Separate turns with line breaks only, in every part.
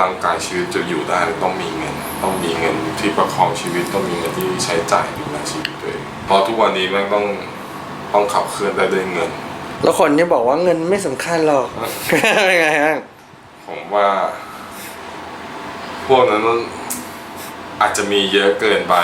ร่างกายชีวิตจะอยู่ได้ต้องมีเงิน ต้องมีเงินที่ประคองชีวิตต้องมีเงินที่ใช้จ่ายดูแลชีวิตตัวเองเพราะทุกวันนี้แม่งต้องต้องขับเคลื่อนได้ด้วยเงิน
แล้วคนที่บอกว่าเงินไม่สำคัญหรอก เป็นไงฮะ
ผมว่า พวกนั้นอาจจะมีเยอะเกินไป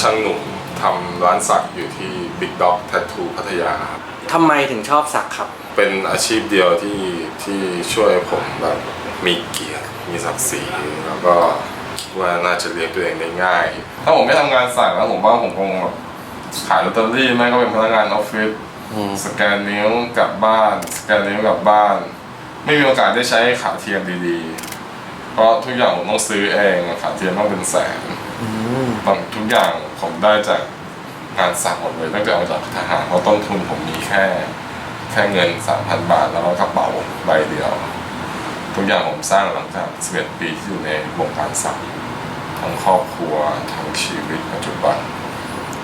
ช่างหนุ่มทำร้านสักอยู่ที่ Big Dog Tattoo พัทยาครับ
ทำไมถึงชอบสักครับ
เป็นอาชีพเดียวที่ที่ช่วยผมแบบมีเกียรติมีศักดิ์ศรีแล้วก็คิดว่าน่าจะเลี้ยงตัวเองได้ง่าย ถ้าผมไม่ทำงานสักแล้วผมว่าผมคงแบบขายลอตเตอรี่ไม่ก็เป็นพนักงานออฟฟิศ
อืม
สแกนนิ้วกลับบ้าน สแกนนิ้วกลับบ้าน ไม่มีโอกาสได้ใช้ขาเทียมดีๆ เพราะทุกอย่างผมต้องซื้อเองขาเทียมต้องเป็นแสน
อืม
ตอนทุกอย่างผมได้จากงานสักหมดเลยตั้งแต่ออกจากทหารเพราะต้นทุนผมมีแค่ แค่เงิน3,000บาทแล้วก็กระเป๋าใบเดียว ทุกอย่างผมสร้างหลังจาก11ปีที่อยู่ในวงการสักทั้งครอบครัวทั้งชีวิตปัจจุบัน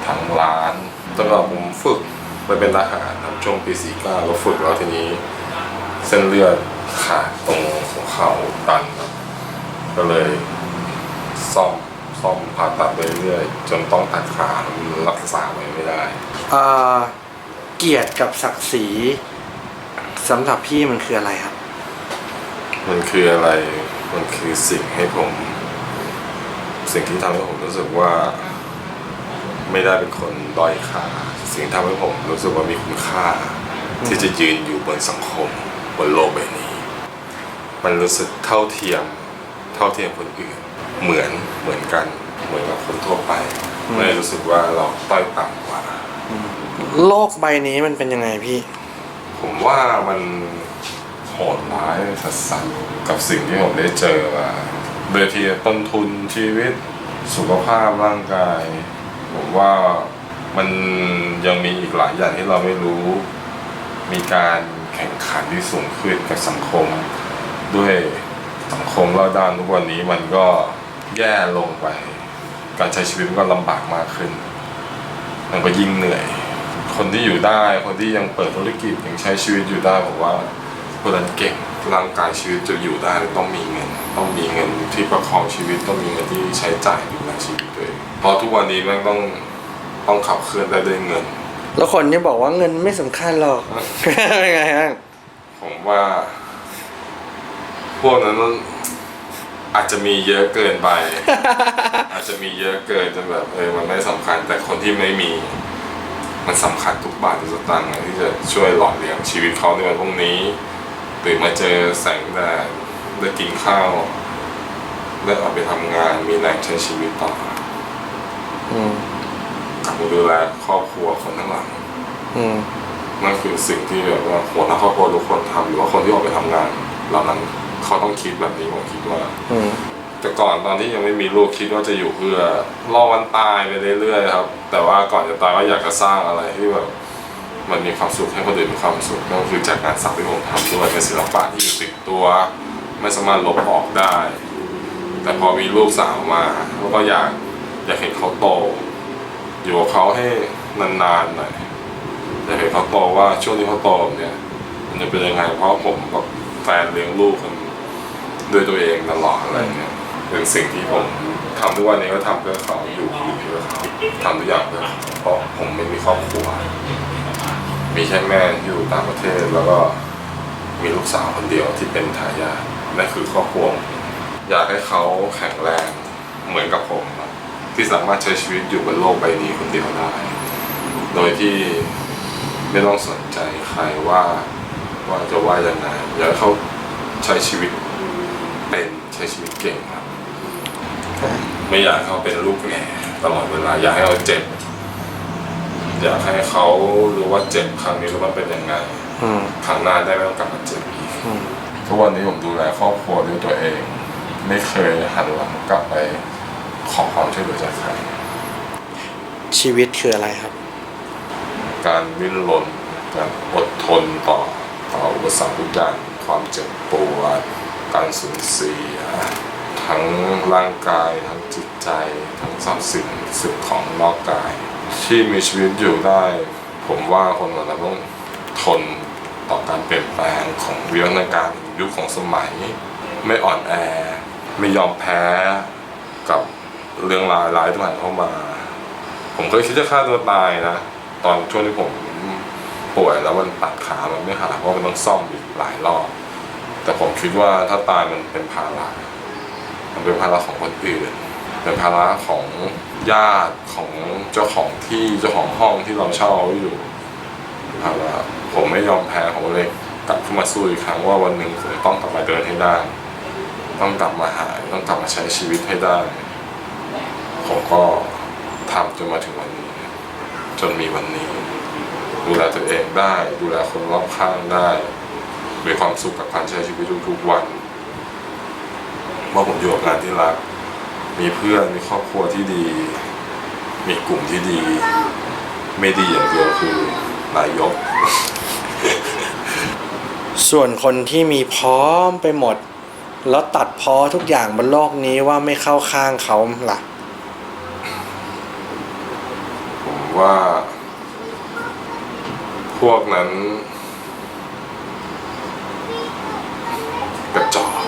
ทั้งร้านตลอดผมฝึกไปเป็นทหารครับช่วงปี49แล้วฝึกแล้วทีนี้ เส้นเลือดขาดตรงหัวเข่าตันครับก็เลยซ่อม ซ่อมผ่าตัดไปเรื่อยจนต้องตัดขามันรักษาไว้ไม่ได้
เอ่อเกียรติกับศักดิ์ศรีสำหรับพี่มันคืออะไรครับ
มันคืออะไรมันคือสิ่งให้ผม สิ่งที่ทำให้ผมรู้สึกว่า ไม่ได้เป็นคนด้อยค่าสิ่งที่ทำให้ผมรู้สึกว่ามีคุณค่า ที่จะยืนอยู่บนสังคมบนโลกใบนี้ มันรู้สึกเท่าเทียม เท่าเทียมคนอื่น เหมือนเหมือนกันเหมือนกับคนทั่วไป
อืม
ไม่ได้รู้สึกว่าเราต้อยต่ำกว่า
โลกใบนี้มันเป็นยังไงพี่
ผมว่ามันโหดร้ายสัสๆกับสิ่งที่ผมได้เจอมาโดยที่ต้นทุนชีวิตสุขภาพร่างกาย ผมว่ามันยังมีอีกหลายอย่างที่เราไม่รู้ มีการแข่งขันที่สูงขึ้นกับสังคม ด้วยสังคมรอบด้านทุกวันนี้มันก็ แย่ลงไป การใช้ชีวิตมันก็ลำบากมากขึ้น มันก็ยิ่งเหนื่อย คนที่อยู่ได้ คนที่ยังเปิดธุรกิจยังใช้ชีวิตอยู่ได้ผมว่าคนนั้นเก่งร่างกายชีวิตจะอยู่ได้ต้องมีเงิน ต้องมีเงินที่ประคองชีวิตต้องมีเงินที่ใช้จ่ายดูแลชีวิตตัวเองเพราะทุกวันนี้แม่งต้องต้องขับเคลื่อนได้ด้วยเงิน
แล้วคนที่บอกว่าเงินไม่สำคัญหรอก เป็นไงฮะ
ผมว่า พวกนั้น อาจจะมีเยอะเกินไป อาจจะมีเยอะเกินจนแบบเออมันไม่สำคัญ แต่คนที่ไม่มี มันสำคัญทุกบาททุกสตางค์เลยที่จะช่วยหล่อเลี้ยงชีวิตเขาในวันพรุ่งนี้ตื่นมาเจอแสงแดดได้กินข้าวได้ออกไปทำงานมีแรงใช้ชีวิตต่อ
อืม
กลับมาดูแลครอบครัวคนทั้างหลัง
อืม
นั่นคือสิ่งที่แบบว่าหัวหน้าครอบครัวทุกคนทำหรือว่าคนที่ออกไปทำงานเหล่านั้น เขาต้องคิดแบบนี้ผมคิดว่า
อืม
แต่ก่อนตอนที่ยังไม่มีลูกคิดว่าจะอยู่เพื่อรอวันตายไปเรื่อยๆครับ แต่ว่าก่อนจะตายก็อยากจะสร้างอะไรที่แบบมันมีความสุขให้คนอื่นมีความสุขนั่นก็คือจากงานสักที่ผมทำด้วยเป็นศิลปะที่อยู่ติดตัว ไม่สามารถลบออกได้ แต่พอมีลูกสาวมาแล้วก็อยากอยากเห็นเขาโต อยู่กับเขาให้นานๆหน่อยอยากเห็นเขาโตว่าช่วงที่เขาโตเนี่ยมันจะเป็นยังไงเพราะผมกับแฟนเลี้ยงลูกกัน ด้วยตัวเองตลอดอะไรเงี้ยเป็นสิ่งที่ผมทำทุกวันนี้ก็ทำเพื่อเขาอยู่อยู่เพื่อเขาทำทุกอย่างเพื่อเขาเพราะผมไม่มีครอบครัว มีแค่แม่ที่อยู่ต่างประเทศแล้วก็มีลูกสาวคนเดียวที่เป็นทายาทนั่นคือครอบครัวอยากให้เขาแข็งแรงเหมือนกับผมที่สามารถใช้ชีวิตอยู่บนโลกใบนี้คนเดียวได้ โดยที่ไม่ต้องสนใจใครว่าว่าจะว่ายังไงอยากให้เขาใช้ชีวิต เป็นใช้ชีวิตเก่งครับ ไม่อยากให้เขาเป็นลูกแง่ตลอดเวลาอยากให้เขาเจ็บ อยากให้เขารู้ว่าเจ็บครั้งนี้แล้วมันเป็นยังไง
อืม
ครั้งหน้าได้ไม่ต้องกลับมาเจ็บอีก
อืม
ทุกวันนี้ผมดูแลครอบครัวด้วยตัวเอง ไม่เคยหันหลังกลับไปขอความช่วยเหลือจากใคร
ชีวิตคืออะไรครับ
การวิ่นรนการอดทนต่อต่ออุปสรรคทุกอย่างความเจ็บปวด การสูญเสีย ทั้งร่างกาย ทั้งจิตใจ ทั้งทรัพย์สินสิ่งของนอกกาย ที่มีชีวิตอยู่ได้ ผมว่าคนเราต้องทนต่อการเปลี่ยนแปลงของวิวัฒนาการยุคของสมัย ไม่อ่อนแอ ไม่ยอมแพ้กับเรื่องร้ายร้ายที่ผ่านเข้ามา ผมเคยคิดจะฆ่าตัวตายนะ ตอนช่วงที่ผมป่วยแล้วมันตัดขา มันไม่หายเพราะมันต้องซ่อมอีกหลายรอบ แต่ผมคิดว่าถ้าตายมันเป็นภาระมันเป็นภาระของคนอื่น เป็นภาระของญาติของเจ้าของที่เจ้าของห้องที่เราเช่าอยู่ภาระผมไม่ยอมแพ้ผมเลยกลับขึ้นมาสู้อีกครั้งว่าวันหนึ่งผมต้องกลับมาเดินให้ได้ ต้องกลับมาหายต้องกลับมาใช้ชีวิตให้ได้ ผมก็ทำจนมาถึงวันนี้ จนมีวันนี้ ดูแลตัวเองได้ ดูแลคนรอบข้างได้ มีความสุขกับการใช้ชีวิตทุกๆวันเมื่อผมอยู่กับงานที่รัก มีเพื่อนมีครอบครัวที่ดี มีกลุ่มที่ดี ไม่ดีอย่างเดียวคือนายก
ส่วนคนที่มีพร้อมไปหมด แล้วตัดพ้อทุกอย่างบนโลกนี้ว่าไม่เข้าข้างเขาล่ะ
ผมว่า พวกนั้น กระจอก